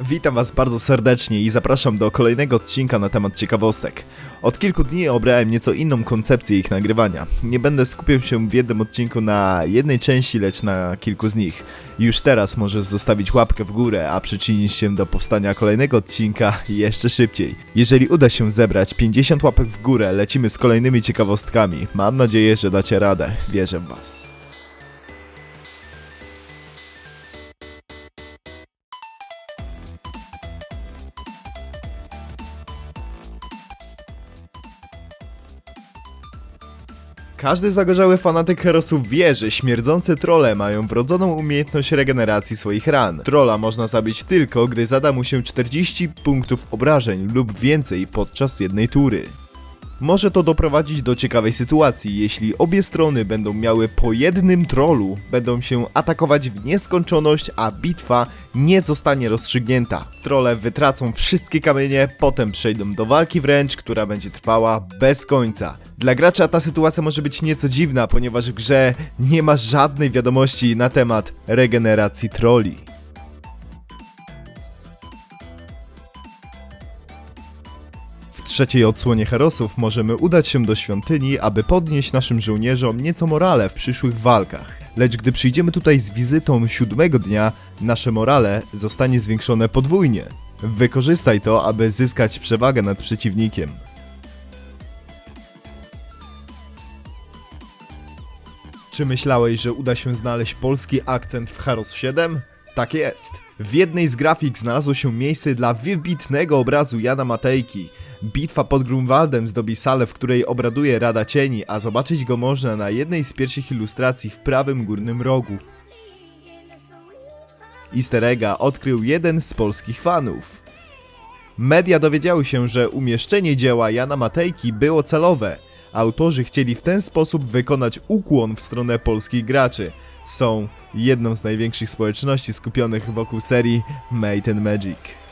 Witam Was bardzo serdecznie i zapraszam do kolejnego odcinka na temat ciekawostek. Od kilku dni obrałem nieco inną koncepcję ich nagrywania. Nie będę skupiał się w jednym odcinku na jednej części, lecz na kilku z nich. Już teraz możesz zostawić łapkę w górę, a przyczynić się do powstania kolejnego odcinka jeszcze szybciej. Jeżeli uda się zebrać 50 łapek w górę, lecimy z kolejnymi ciekawostkami. Mam nadzieję, że dacie radę. Wierzę w Was. Każdy zagorzały fanatyk Herosów wie, że śmierdzące trolle mają wrodzoną umiejętność regeneracji swoich ran. Trolla można zabić tylko, gdy zada mu się 40 punktów obrażeń lub więcej podczas jednej tury. Może to doprowadzić do ciekawej sytuacji, jeśli obie strony będą miały po jednym trollu, będą się atakować w nieskończoność, a bitwa nie zostanie rozstrzygnięta. Trolle wytracą wszystkie kamienie, potem przejdą do walki wręcz, która będzie trwała bez końca. Dla gracza ta sytuacja może być nieco dziwna, ponieważ w grze nie ma żadnej wiadomości na temat regeneracji trolli. Trzeciej odsłonie Herosów możemy udać się do świątyni, aby podnieść naszym żołnierzom nieco morale w przyszłych walkach. Lecz gdy przyjdziemy tutaj z wizytą siódmego dnia, nasze morale zostanie zwiększone podwójnie. Wykorzystaj to, aby zyskać przewagę nad przeciwnikiem. Czy myślałeś, że uda się znaleźć polski akcent w Haros 7? Tak jest. W jednej z grafik znalazło się miejsce dla wybitnego obrazu Jana Matejki. Bitwa pod Grunwaldem zdobi salę, w której obraduje Rada Cieni, a zobaczyć go można na jednej z pierwszych ilustracji w prawym górnym rogu. Easter egga odkrył jeden z polskich fanów. Media dowiedziały się, że umieszczenie dzieła Jana Matejki było celowe. Autorzy chcieli w ten sposób wykonać ukłon w stronę polskich graczy. Są jedną z największych społeczności skupionych wokół serii Made in Magic.